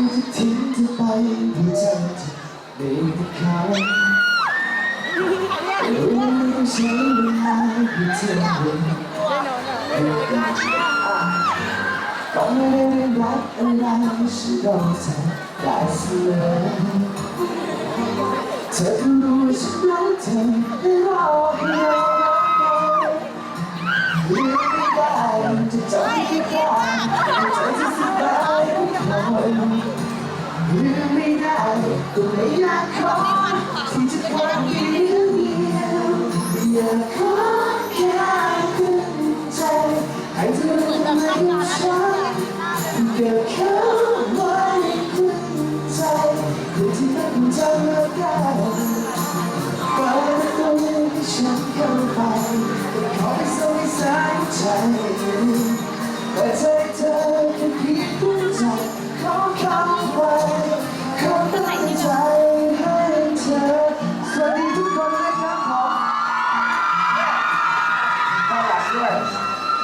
กูจะทิ้งเธอไปเพื่อเธอจะได้กับเขาเดี๋ยวไม่ต้องใช้เวลาเพื่อเธอต้องไม่ได้รักอะไรไม่ใช่เราจะได้เสียเธอรู้ฉันรักเธอ ก็ไม่อยากขอที่จะขอเพียงเดียวอยากขอแค่ขึ้นใจให้เธอไมว่าฉันเก็บเขาไว้ขึ้นใจคือที่ตั้งใจรักกันเปิดประตูให้ฉันเข้าไปแต่ขอให้สบายสายใจ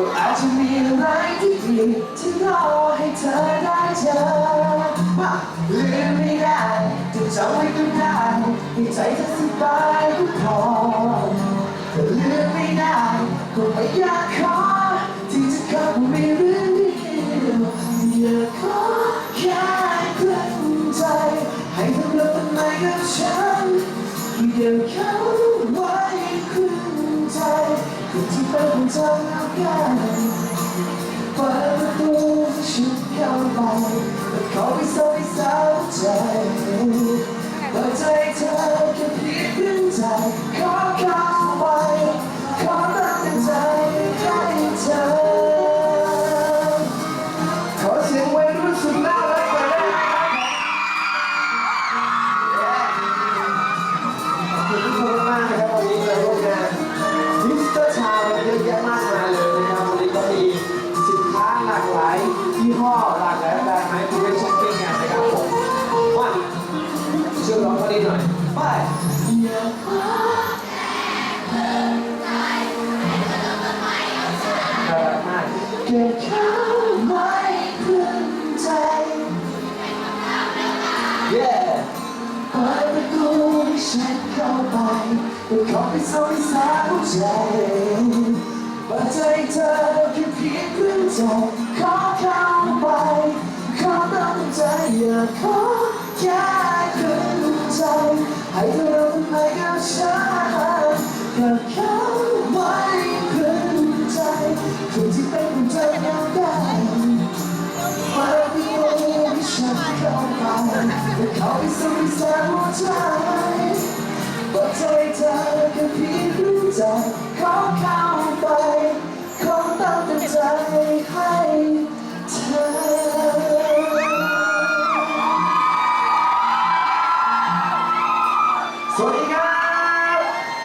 ก็อาจจะมีอะไรที่ดีที่รอให้เธอได้เจอว่ลืมไม่ได้จะจำไว้ก็ได้ให้ใจเธอสบายก็พอแต่ลืมไม่ได้ก็ไม่อยากขอที่จะขอไม่เรื่องเดียวอยากขอแค่เพื่อนใจ ให้เธอเลิกทำไมกับฉันเดียวเขา คือที่เหลายยี่ห้อหลากหลายแบรนด์ให้คุณได้ช้อปปิ้งกันนะครับผมว่าช่วยร้องคนนี้หน่อยไปน่ารักมากเก็บเขาไว้เพื่อใจ Yeah เปิดประตูให้ฉันเข้าไปเพื่อขอไปสวยสาวใจเปิดใจเธ ขอเข้าไปขอตั้งใจอยากขอแค่ครึ่งใจ ให้เธอทำไมกับฉันอยากเข้าไว้ครึ่งใจคนที่เป็นใจเดียวกันเปิดประตูให้ฉันเข้าไปและเขาไปสู่แสนหัวใจเปิดใจเธอแค่เพีย